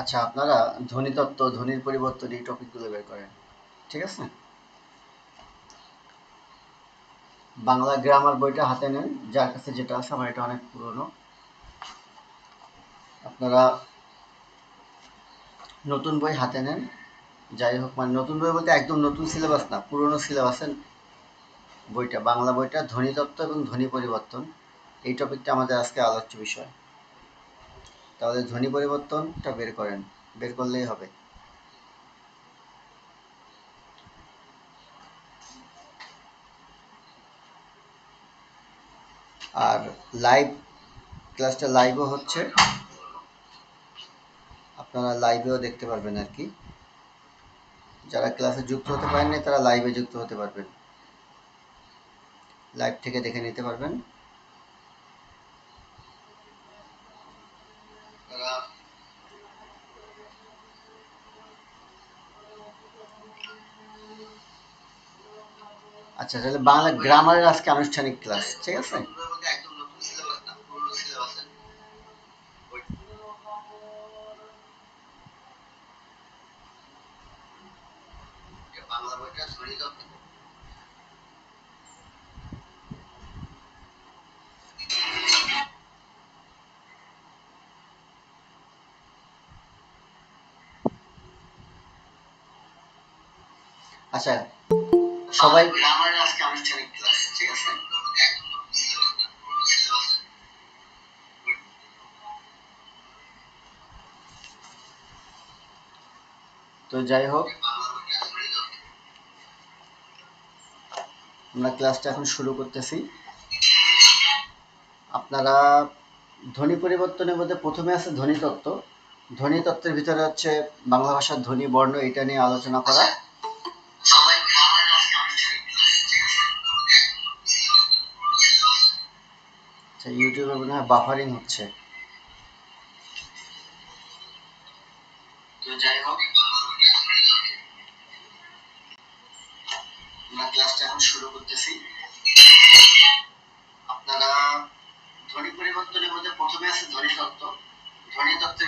আচ্ছা আপনারা ধ্বনিতত্ত্ব ধ্বনির পরিবর্তন এই টপিকগুলো বের করেন, ঠিক আছে? বাংলা গ্রামার বইটা হাতে নেন, যার কাছে যেটা আছে আমার এটা অনেক পুরনো। আপনারা নতুন বই হাতে নেন, যাই হোক মানে নতুন বই বলতে একদম নতুন সিলেবাস না, পুরনো সিলেবাসের বইটা, বাংলা বইটা ধ্বনিতত্ত্ব এবং ধ্বনি পরিবর্তন, এই টপিকটা আমাদের আজকে আলোচ্য বিষয়। তাহলে ধ্বনি পরিবর্তনটা বের করেন। বের করলেই হবে। আর লাইভ ক্লাসটা লাইভও হচ্ছে। আপনারা লাইভেও দেখতে পারবেন আর কি। যারা ক্লাসে যুক্ত হতে পারেননি, তারা লাইভে যুক্ত হতে পারবেন। লাইভ থেকে দেখে নিতে পারবেন। আচ্ছা তাহলে বাংলা গ্রামারের আজকে আনুষ্ঠানিক ক্লাস ঠিক আছে? আচ্ছা সবাই গ্রামারের আজকে আনুষ্ঠানিক ক্লাস ঠিক আছে? তো যাই হোক আমরা ক্লাসটা এখন শুরু করতেছি। আপনারা ধ্বনি পরিবর্তনের মধ্যে প্রথমে আছে ধ্বনিতত্ত্ব ধ্বনিতত্ত্বের ভিতরে হচ্ছে বাংলা ভাষার ধ্বনি বর্ণ এটা নিয়ে আলোচনা করা। আচ্ছা ইউটিউবে মনে হয় বাফারিং হচ্ছে। তো যাই হোক এখন শুরু করতেছি। আপনারা পরিবর্তনের মধ্যে আছে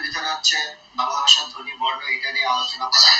ভিতরে হচ্ছে বাংলা এটা নিয়ে আলোচনা করা।